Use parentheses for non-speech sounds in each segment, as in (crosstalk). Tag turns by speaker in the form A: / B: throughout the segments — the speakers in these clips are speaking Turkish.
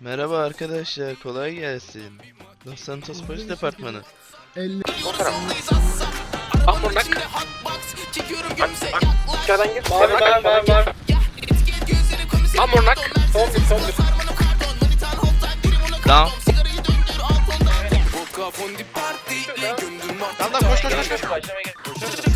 A: Merhaba arkadaşlar, kolay gelsin. Los Santos Polis Departmanı.
B: 50.
C: O taraf. Ahmur bak. Bak, bak. İçeriden gir. Mavi, mavi, mavi, mavi. Son bir, son bir.
A: Down.
C: Down, down, koş, koş, koş, koş. Koş, koş,
D: koş.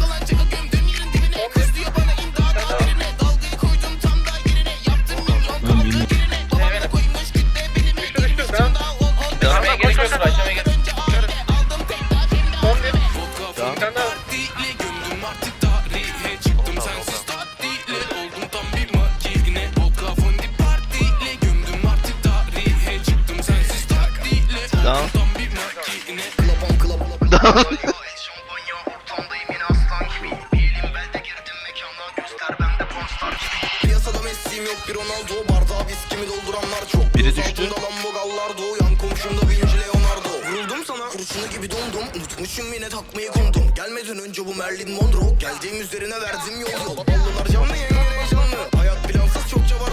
D: (laughs) Leonardo. Vuruldum sana kurşunu gibi dondum Unutmuşum yine takmayı kondum. Gelmeden önce bu Merlin Monroe Geldiğim üzerine verdim yol yol Ballılar canlı yengeler heyecanlı. Hayat plansız çokça var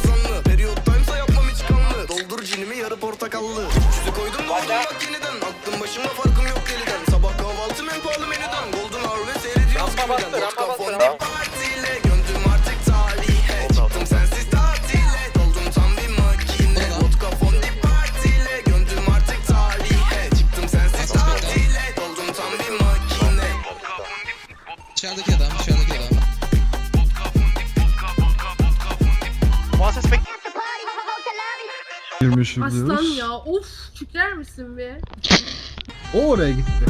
E: Dışarıdaki adam, dışarıdaki adam.
C: Muhasses bek.
B: 23
F: Aslan
B: diyoruz.
F: ya of çüker misin be?
B: O oraya gitti.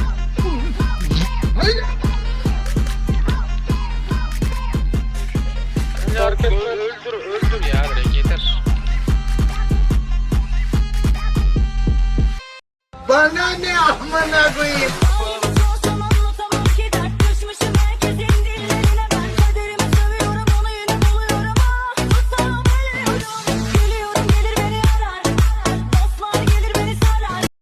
C: Öldür öldür öldür ya direkt yeter.
D: Bana ne amına koyayım